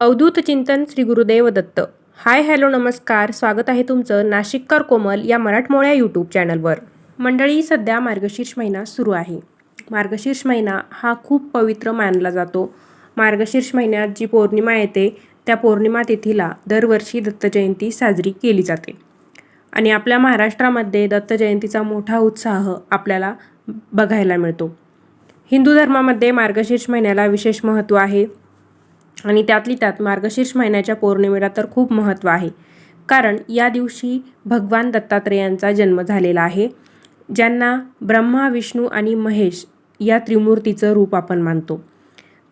अवधूत चिंतन Shri Gurudev Datta. Hi hello नमस्कार. स्वागत आहे तुमचं नाशिककर कोमल या मराठमोळ्या यूट्यूब चॅनलवर. मंडळी सध्या मार्गशीर्ष महिना सुरू आहे. मार्गशीर्ष महिना हा खूप पवित्र मानला जातो. मार्गशीर्ष महिन्यात जी पौर्णिमा येते त्या पौर्णिमा तिथीला दरवर्षी दत्तजयंती साजरी केली जाते. आणि आपल्या महाराष्ट्रामध्ये दत्तजयंतीचा मोठा उत्साह आपल्याला बघायला मिळतो. हिंदू धर्मामध्ये मार्गशीर्ष महिन्याला विशेष महत्त्व आहे. आणि त्यातली त्यात मार्गशीर्ष महिन्याच्या पौर्णिमेला तर खूप महत्त्व आहे. कारण या दिवशी भगवान दत्तात्रेयांचा जन्म झालेला आहे ज्यांना ब्रह्मा विष्णू आणि महेश या त्रिमूर्तीचं रूप आपण मानतो.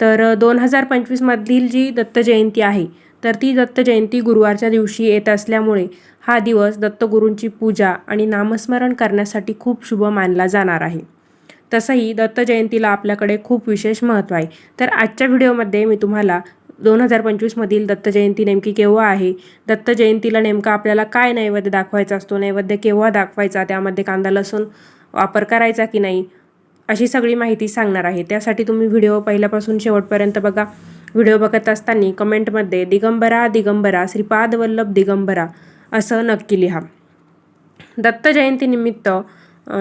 तर दोन हजार पंचवीसमधील जी दत्तजयंती आहे तर ती दत्तजयंती गुरुवारच्या दिवशी येत असल्यामुळे हा दिवस दत्तगुरूंची पूजा आणि नामस्मरण करण्यासाठी खूप शुभ मानला जाणार आहे. तसंही दत्त जयंतीला आपल्याकडे खूप विशेष महत्त्व आहे. तर आजच्या व्हिडिओमध्ये मी तुम्हाला दोन हजार पंचवीसमधील दत्त जयंती नेमकी केव्हा आहे दत्त जयंतीला नेमका आपल्याला काय नैवेद्य दाखवायचा असतो नैवेद्य केव्हा दाखवायचा त्यामध्ये कांदा लसूण वापर करायचा की नाही अशी सगळी माहिती सांगणार आहे. त्यासाठी तुम्ही व्हिडिओ पहिल्यापासून शेवटपर्यंत बघा. व्हिडिओ बघत असताना कमेंटमध्ये दिगंबरा दिगंबरा श्रीपाद वल्लभ दिगंबरा असं नक्की लिहा. दत्त जयंतीनिमित्त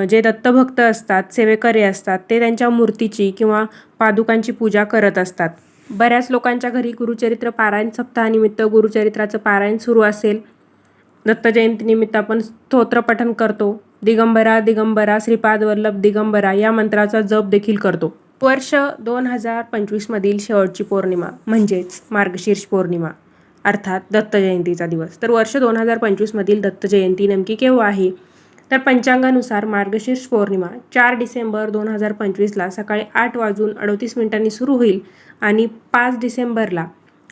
जे दत्तभक्त असतात सेवेकरी असतात ते त्यांच्या मूर्तीची किंवा पादुकांची पूजा करत असतात. बऱ्याच लोकांच्या घरी गुरुचरित्र पारायण सप्ताहानिमित्त गुरुचरित्राचं पारायण सुरू असेल. दत्त जयंतीनिमित्त आपण स्तोत्रपठन करतो. दिगंबरा दिगंबरा श्रीपाद वल्लभ दिगंबरा या मंत्राचा जप देखील करतो. वर्ष दोन हजार पंचवीसमधील शेवटची पौर्णिमा म्हणजेच मार्गशीर्ष पौर्णिमा अर्थात दत्त जयंतीचा दिवस. तर वर्ष दोन हजार पंचवीसमधील दत्त जयंती नेमकी केव्हा आहे? तर पंचांगानुसार मार्गशीर्ष पौर्णिमा चार डिसेंबर दोन हजार पंचवीसला सकाळी आठ वाजून अडतीस मिनिटांनी सुरू होईल आणि पाच डिसेंबरला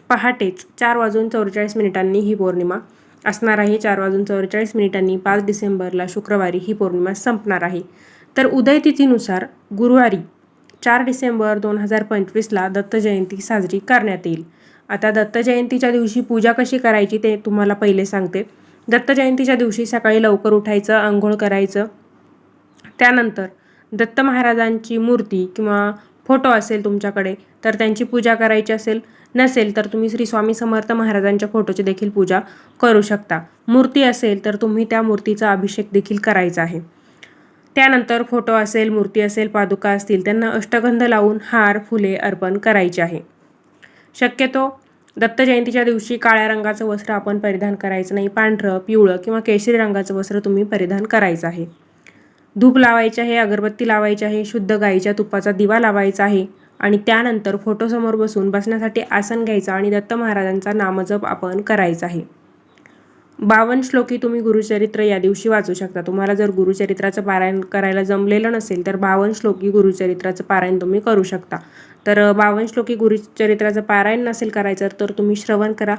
पहाटेच चार वाजून चौवेचाळीस मिनिटांनी ही पौर्णिमा असणार आहे. चार वाजून चौवेचाळीस मिनिटांनी पाच डिसेंबरला शुक्रवारी ही पौर्णिमा संपणार आहे. तर उदयतिथीनुसार गुरुवारी चार डिसेंबर दोन हजार पंचवीसला दत्तजयंती साजरी करण्यात येईल. आता दत्तजयंतीच्या दिवशी पूजा कशी करायची ते तुम्हाला पहिले सांगते. दत्त जयंतीच्या दिवशी सकाळी लवकर उठायचं आंघोळ करायचं. त्यानंतर दत्त महाराजांची मूर्ती किंवा फोटो असेल तुमच्याकडे तर त्यांची पूजा करायची असेल नसेल तर तुम्ही श्री स्वामी समर्थ महाराजांच्या फोटोची देखील पूजा करू शकता. मूर्ती असेल तर तुम्ही त्या मूर्तीचा अभिषेक देखील करायचा आहे. त्यानंतर फोटो असेल मूर्ती असेल पादुका असतील त्यांना अष्टगंध लावून हार फुले अर्पण करायचे आहे. शक्यतो दत्त जयंतीच्या दिवशी काळ्या रंगाचं वस्त्र आपण परिधान करायचं नाही. पांढरं पिवळं किंवा केशरी रंगाचं वस्त्र तुम्ही परिधान करायचं आहे. धूप लावायचे आहे अगरबत्ती लावायची आहे शुद्ध गाईच्या तुपाचा दिवा लावायचा आहे आणि त्यानंतर फोटोसमोर बसून बसण्यासाठी आसन घ्यायचं आणि दत्त महाराजांचा नामजप आपण करायचा आहे. बावन श्लोकी तुम्ही गुरुचरित्र या दिवशी वाचू शकता. तुम्हाला जर गुरुचरित्राचं पारायण करायला जमलेलं नसेल तर बावन श्लोकी गुरुचरित्राचं पारायण तुम्ही करू शकता. तर बावन श्लोकी गुरुचरित्राचं पारायण नसेल करायचं तर तुम्ही श्रवण करा.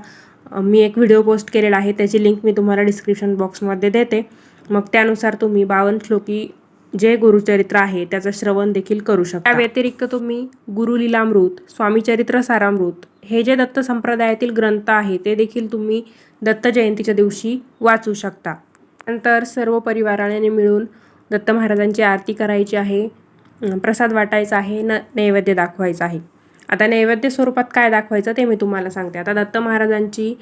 मी एक व्हिडिओ पोस्ट केलेला आहे त्याची लिंक मी तुम्हाला डिस्क्रिप्शन बॉक्समध्ये देते. मग त्यानुसार तुम्ही बावन श्लोकी जे गुरुचरित्र आहे त्याचं श्रवण देखील करू शकता. त्या व्यतिरिक्त तुम्ही गुरुलीलामृत स्वामीचरित्र सारामृत हे जे दत्त संप्रदायातील ग्रंथ आहे ते देखील तुम्ही दत्त जयंतीच्या दिवशी वाचू शकता. नंतर सर्व परिवाराने मिळून दत्त महाराजांची आरती करायची आहे प्रसाद वाटायचा आहे न नैवेद्य दाखवायचा आहे. आता नैवेद्य स्वरूपात काय दाखवायचं ते मी तुम्हाला सांगते. आता दत्त महाराजांची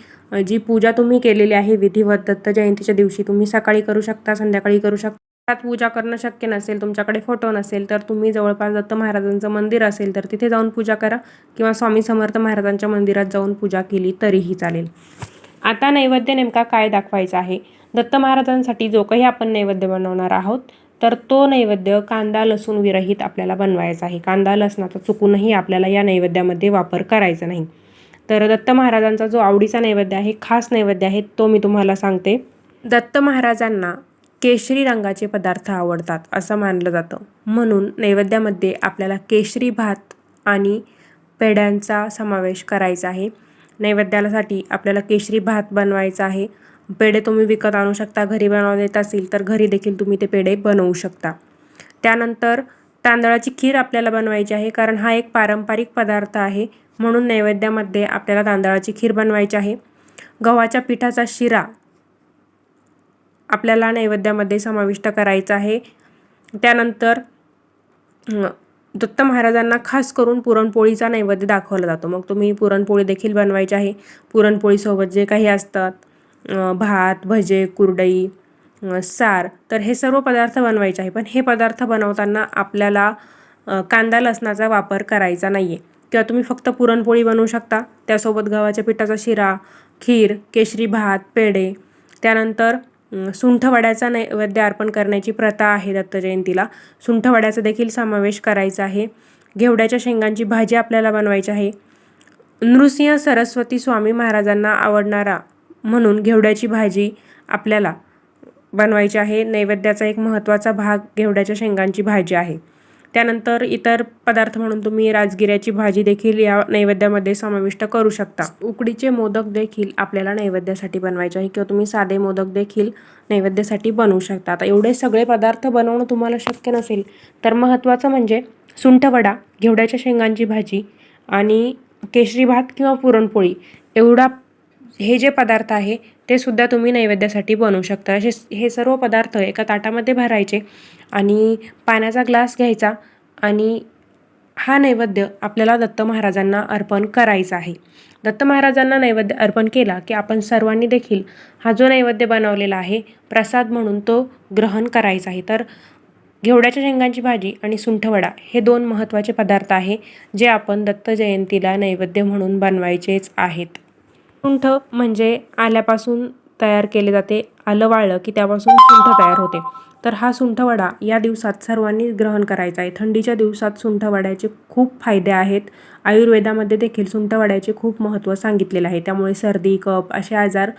जी पूजा तुम्ही केलेली आहे विधिवत दत्त जयंतीच्या दिवशी तुम्ही सकाळी करू शकता संध्याकाळी करू शकता. त्यात पूजा करणं शक्य नसेल तुमच्याकडे फोटो नसेल तर तुम्ही जवळपास दत्त महाराजांचं मंदिर असेल तर तिथे जाऊन पूजा करा. किंवा स्वामी समर्थ महाराजांच्या मंदिरात जाऊन पूजा केली तरीही चालेल. आता नैवेद्य नेमका काय दाखवायचा आहे? दत्त महाराजांसाठी जो काही आपण नैवेद्य बनवणार आहोत तर तो नैवेद्य कांदा लसूण विरहित आपल्याला बनवायचा आहे. कांदा लसणाचा चुकूनही आपल्याला या नैवेद्यामध्ये वापर करायचा नाही. तर दत्त महाराजांचा जो आवडीचा नैवेद्य आहे खास नैवेद्य आहे तो मी तुम्हाला सांगते. दत्त महाराजांना केशरी रंगाचे पदार्थ आवडतात असं मानलं जातं. म्हणून नैवेद्यामध्ये आपल्याला केशरी भात आणि पेढ्यांचा समावेश करायचा आहे. नैवेद्यासाठी आपल्याला केशरी भात बनवायचा आहे. पेढे तुम्ही विकत आणू शकता घरी बनवून येत असेल तर घरी देखील तुम्ही ते पेढे बनवू शकता. त्यानंतर तांदळाची खीर आपल्याला बनवायची आहे कारण हा एक पारंपरिक पदार्थ आहे. म्हणून नैवेद्यामध्ये आपल्याला तांदळाची खीर बनवायची आहे. गव्हाच्या पिठाचा शिरा आपल्याला नैवेद्यामध्ये समाविष्ट करायचं आहे. त्यानंतर दत्त महाराजांना खास करून पुरणपोळीचा नैवेद्य दाखवला जातो. मग तुम्ही पुरणपोळी देखील बनवायची आहे. पुरणपोळीसोबत जे काही असतात भात भजे कुरडई सार तर हे सर्व पदार्थ बनवायचे आहे. पण हे पदार्थ बनवताना आपल्याला कांदा लसणाचा वापर करायचा नाही आहे किंवा तुम्ही फक्त पुरणपोळी बनवू शकता. त्यासोबत गव्हाच्या पिठाचा शिरा खीर केशरी भात पेढे. त्यानंतर सुंठवड्याचा नैवेद्य अर्पण करण्याची प्रथा आहे दत्त जयंतीला. सुंठवड्याचा देखील समावेश करायचा आहे. घेवड्याच्या शेंगांची भाजी आपल्याला बनवायची आहे. नृसिंह सरस्वती स्वामी महाराजांना आवडणारा म्हणून घेवड्याची भाजी आपल्याला बनवायची आहे. नैवेद्याचा एक महत्त्वाचा भाग घेवड्याच्या शेंगांची भाजी आहे. त्यानंतर इतर पदार्थ म्हणून तुम्ही राजगिऱ्याची भाजी देखील या नैवेद्यामध्ये समाविष्ट करू शकता. उकडीचे मोदक देखील आपल्याला नैवेद्यासाठी बनवायचे आहे किंवा तुम्ही साधे मोदक देखील नैवेद्यासाठी बनवू शकता. आता एवढे सगळे पदार्थ बनवणं तुम्हाला शक्य नसेल तर महत्त्वाचं म्हणजे सुंठवडा घेवड्याच्या शेंगांची भाजी आणि केशरी भात किंवा पुरणपोळी. एवढा हे जे पदार्थ आहे ते सुद्धा तुम्ही नैवेद्यासाठी बनवू शकता. असे हे सर्व पदार्थ एका ताटामध्ये भरायचे आणि पाण्याचा ग्लास घ्यायचा आणि हा नैवेद्य आपल्याला दत्त महाराजांना अर्पण करायचा आहे. दत्त महाराजांना नैवेद्य अर्पण केला की आपण सर्वांनी देखील हा जो नैवेद्य बनवलेला आहे प्रसाद म्हणून तो ग्रहण करायचा आहे. तर घेवड्याच्या शेंगांची भाजी आणि सुंठवडा हे दोन महत्त्वाचे पदार्थ आहे जे आपण दत्त जयंतीला नैवेद्य म्हणून बनवायचेच आहेत. सुंठ म्हणजे आल्यापासून तयार केले जाते आलं वाळलं की त्यापासून सुंठ तयार होते. तर हा सुंठवडा या दिवसात सर्वांनी ग्रहण करायचा आहे. थंडीच्या दिवसात सुंठवड्याचे खूप फायदे आहेत. आयुर्वेदामध्ये देखील सुंठवड्याचे खूप महत्त्व सांगितलेलं आहे. त्यामुळे सर्दी कप असे आजार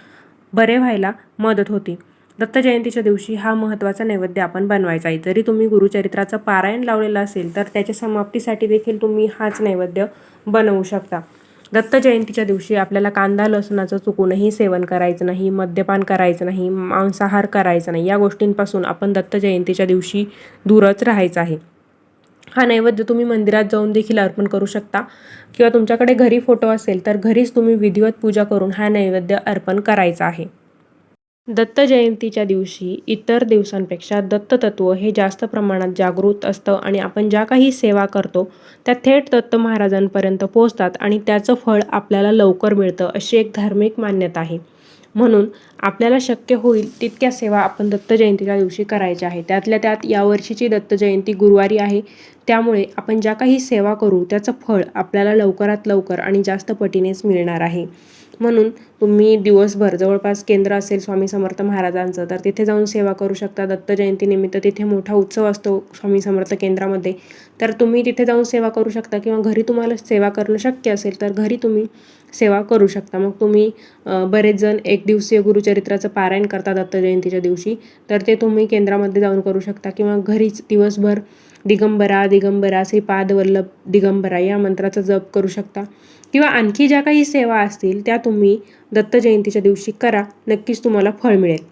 बरे व्हायला मदत होते. दत्त जयंतीच्या दिवशी हा महत्त्वाचा नैवेद्य आपण बनवायचा आहे. जरी तुम्ही गुरुचरित्राचं पारायण लावलेलं असेल तर त्याच्या समाप्तीसाठी देखील तुम्ही हाच नैवेद्य बनवू शकता. दत्त जयंतीच्या दिवशी आपल्याला कांदा लसणाचं चुकूनही सेवन करायचं नाही मद्यपान करायचं नाही मांसाहार करायचा नाही. या गोष्टींपासून आपण दत्त जयंतीच्या दिवशी दूरच राहायचं आहे. हा नैवेद्य तुम्ही मंदिरात जाऊन देखील अर्पण करू शकता. किंवा तुमच्याकडे घरी फोटो असेल तर घरीच तुम्ही विधिवत पूजा करून हा नैवेद्य अर्पण करायचा आहे. दत्त जयंतीच्या दिवशी इतर दिवसांपेक्षा दत्ततत्व हे जास्त प्रमाणात जागृत असतं आणि आपण ज्या काही सेवा करतो त्या थेट दत्त महाराजांपर्यंत पोहोचतात आणि त्याचं फळ आपल्याला लवकर मिळतं अशी एक धार्मिक मान्यता आहे. म्हणून आपल्याला शक्य होईल तितक्या सेवा आपण दत्त जयंतीच्या दिवशी करायच्या आहे. त्यातल्या त्यात यावर्षीची दत्त जयंती गुरुवारी आहे. त्यामुळे आपण ज्या काही सेवा करू त्याचं फळ आपल्याला लवकरात लवकर आणि जास्त पटीनेच मिळणार आहे. म्हणून तुम्ही दिवसभर जवळपास केंद्र असेल स्वामी समर्थ महाराजांचं तर तिथे जाऊन सेवा करू शकता. दत्त जयंतीनिमित्त तिथे मोठा उत्सव असतो स्वामी समर्थ केंद्रामध्ये. तर तुम्ही तिथे जाऊन सेवा करू शकता किंवा घरी तुम्हाला सेवा करणं शक्य असेल तर घरी तुम्ही सेवा करू शकता. मग तुम्ही बरेच जण एक दिवसीय गुरुचरित्राचं पारायण करता दत्त जयंतीच्या दिवशी. तर ते तुम्ही केंद्रामध्ये जाऊन करू शकता किंवा घरीच दिवसभर दिगंबरा दिगंबरा श्रीपादवल्लभ दिगंबरा या मंत्राचा जप करू शकता. किंवा आणखी ज्या काही सेवा असतील त्या तुम्ही दत्त जयंतीच्या दिवशी करा. नक्कीच तुम्हाला फळ मिळेल.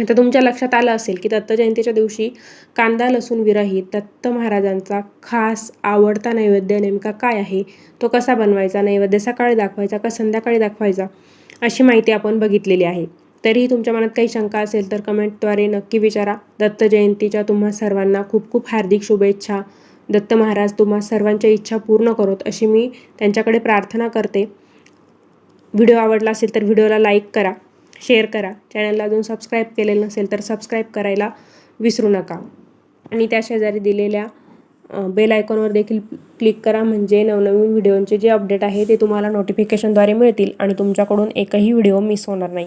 आता तुमच्या लक्षात आलं असेल की दत्त जयंतीच्या दिवशी कांदा लसूण विरहित दत्त महाराजांचा खास आवडता नैवेद्य नेमका काय आहे? तो कसा बनवायचा? नैवेद्य सकाळी दाखवायचा का संध्याकाळी दाखवायचा? अशी माहिती आपण बघितलेली आहे. तरीही तुमच्या मनात काही शंका असेल तर कमेंटद्वारे नक्की विचारा. दत्त जयंतीच्या तुम्हा सर्वांना खूप खूप हार्दिक शुभेच्छा. दत्त महाराज तुम्हा सर्वांच्या इच्छा पूर्ण करोत अशी मी त्यांच्याकडे प्रार्थना करते. व्हिडिओ आवडला असेल तर व्हिडिओला लाईक करा शेअर करा. चॅनलला अजून सबस्क्राईब केलेलं नसेल तर सबस्क्राईब करायला विसरू नका. आणि त्या शेजारी दिलेल्या बेल आयकॉनवर देखील क्लिक करा म्हणजे नवनवीन व्हिडिओंचे जे अपडेट आहे ते तुम्हाला नोटिफिकेशनद्वारे मिळतील आणि तुमच्याकडून एकही व्हिडिओ मिस होणार नाही.